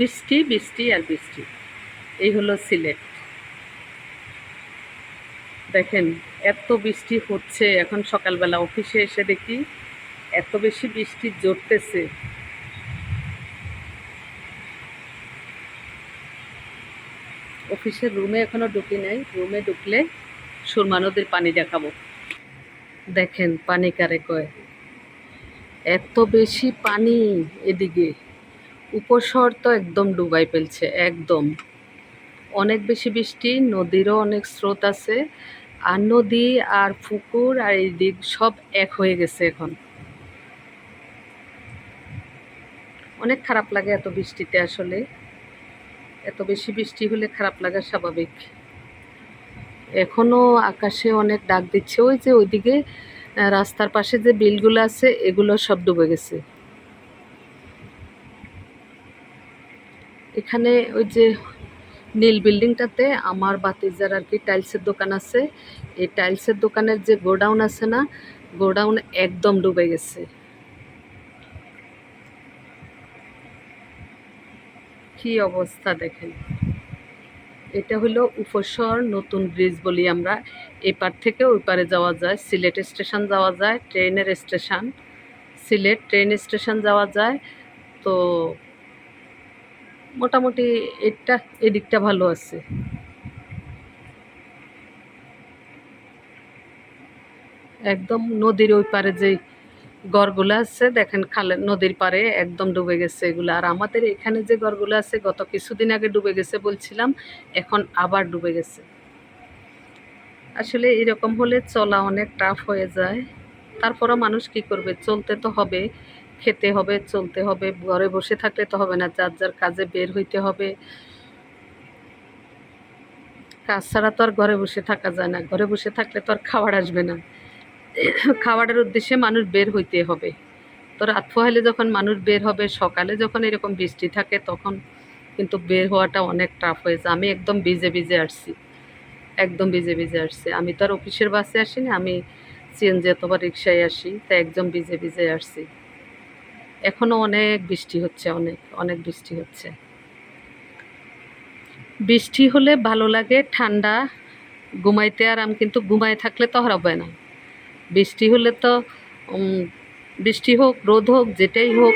বৃষ্টি বৃষ্টি আর বৃষ্টি। এই হলো সিলেট। দেখেন, এত বৃষ্টি হচ্ছে, এখন সকালবেলা অফিসে এসে দেখি এত বেশি বৃষ্টি জড়তেছে অফিসের রুমে এখনও ঢুকি নাই, রুমে ঢুকলে সুরমা নদীর পানি দেখাবো। দেখেন, পানি কারে কয়? এত বেশি পানি এদিকে। উপশহর তো একদম ডুবাই ফেলছে, একদম। অনেক বেশি বৃষ্টি, নদীরও অনেক স্রোত আছে, আর নদী আর পুকুর আর এই দিক সব এক হয়ে গেছে এখন। অনেক খারাপ লাগে এত বৃষ্টিতে আসলে। এত বেশি বৃষ্টি হলে খারাপ লাগা স্বাভাবিক। এখনও আকাশে অনেক ডাক দিচ্ছে, ওই যে ওইদিকে রাস্তার পাশে যে বিলগুলো আছে, এগুলো সব ডুবে গেছে। এখানে ওই যে নীল বিল্ডিংটাতে আমার বাতিজার আর কি টাইলসের দোকান আছে। এই টাইলসের দোকানের যে গোডাউন আছে না, গোডাউন একদম ডুবে গেছে। কি অবস্থা দেখেন। এটা হলো উপসর, নতুন ব্রিজ বলি আমরা। এপার থেকে ওই পারে যাওয়া যায়। সিলেট স্টেশন যাওয়া যায়, ট্রেনের স্টেশন। সিলেট ট্রেন স্টেশন যাওয়া যায়। তো মোটামুটি এটা, এদিকটা ভালো আছে। একদম নদীর ওই পারে যে গড়গুলো আছে, দেখেন খালে, নদীর পারে একদম ডুবে গেছে এগুলো। আর আমাদের এখানে যে গড়গুলো আছে, গত কিছুদিন আগে ডুবে গেছে বলছিলাম, এখন আবার ডুবে গেছে। আসলে এরকম হলে চলা অনেক টাফ হয়ে যায়। তারপরও মানুষ কি করবে? চলতে তো হবে, খেতে হবে, চলতে হবে, ঘরে বসে থাকলে তো হবে না, যার যার কাজে বের হইতে হবে। কাজ ছাড়া তো আর ঘরে বসে থাকা যায় না, ঘরে বসে থাকলে তো আর খাবার আসবে না। খাবারের উদ্দেশ্যে মানুষ বের হইতে হবে। তো রাত পোহাইলে যখন মানুষ বের হবে, সকালে যখন এরকম বৃষ্টি থাকে, তখন কিন্তু বের হওয়াটা অনেক টাফ হয়েছে আমি একদম ভিজে ভিজে আসছি, একদম ভিজে ভিজে আসছি। আমি তো আর অফিসের বাসে আসিনি, আমি সিএনজি অথবা রিক্সায় আসি, তা একদম ভিজে ভিজে আসছি। এখনও অনেক বৃষ্টি হচ্ছে, অনেক অনেক বৃষ্টি হচ্ছে। বৃষ্টি হলে ভালো লাগে, ঠান্ডা, ঘুমাইতে আরাম, কিন্তু ঘুমায় থাকলে তো হবে না। বৃষ্টি হলে তো বৃষ্টি হোক, রোদ হোক, যেটাই হোক,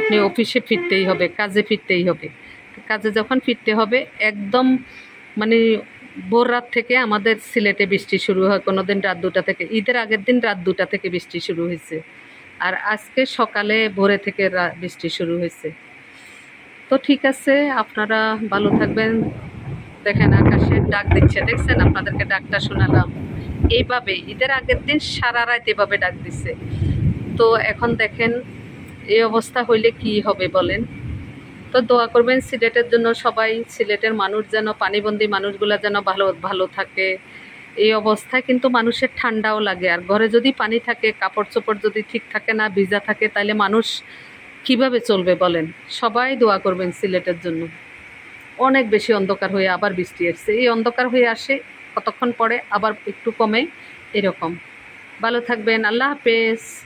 আপনি অফিসে ফিরতেই হবে, কাজে ফিরতেই হবে। কাজে যখন ফিরতে হবে, একদম মানে ভোর রাত থেকে আমাদের সিলেটে বৃষ্টি শুরু হয় কোনো দিন রাত দুটা থেকে। ঈদের আগের দিন রাত দুটা থেকে বৃষ্টি শুরু হয়েছে। আর আজকে সকালে ভোরে থেকে বৃষ্টি শুরু হয়েছে। তো ঠিক আছে, আপনারা ভালো থাকবেন। দেখেন আকাশে ডাক দিচ্ছে, দেখছেন? আপনাদেরকে ডাকটা শোনালাম। এইভাবে, ঈদের আগের দিন সারা রাত এভাবে ডাক দিচ্ছে তো এখন দেখেন, এই অবস্থা হইলে কি হবে বলেন? তো দোয়া করবেন সিলেটের জন্য সবাই, সিলেটের মানুষ যেন, পানিবন্দী মানুষগুলো যেন ভালো ভালো থাকে। এই অবস্থায় কিন্তু মানুষের ঠান্ডাও লাগে। আর ঘরে যদি পানি থাকে, কাপড় চোপড় যদি ঠিক থাকে না, ভিজা থাকে তাহলে মানুষ কীভাবে চলবে বলেন? সবাই দোয়া করবেন সিলেটের জন্য। অনেক বেশি অন্ধকার হয়ে আবার বৃষ্টি এসছে। এই অন্ধকার হয়ে আসে, কতক্ষণ পরে আবার একটু কমে এরকম। ভালো থাকবেন, আল্লাহ হাফেজ।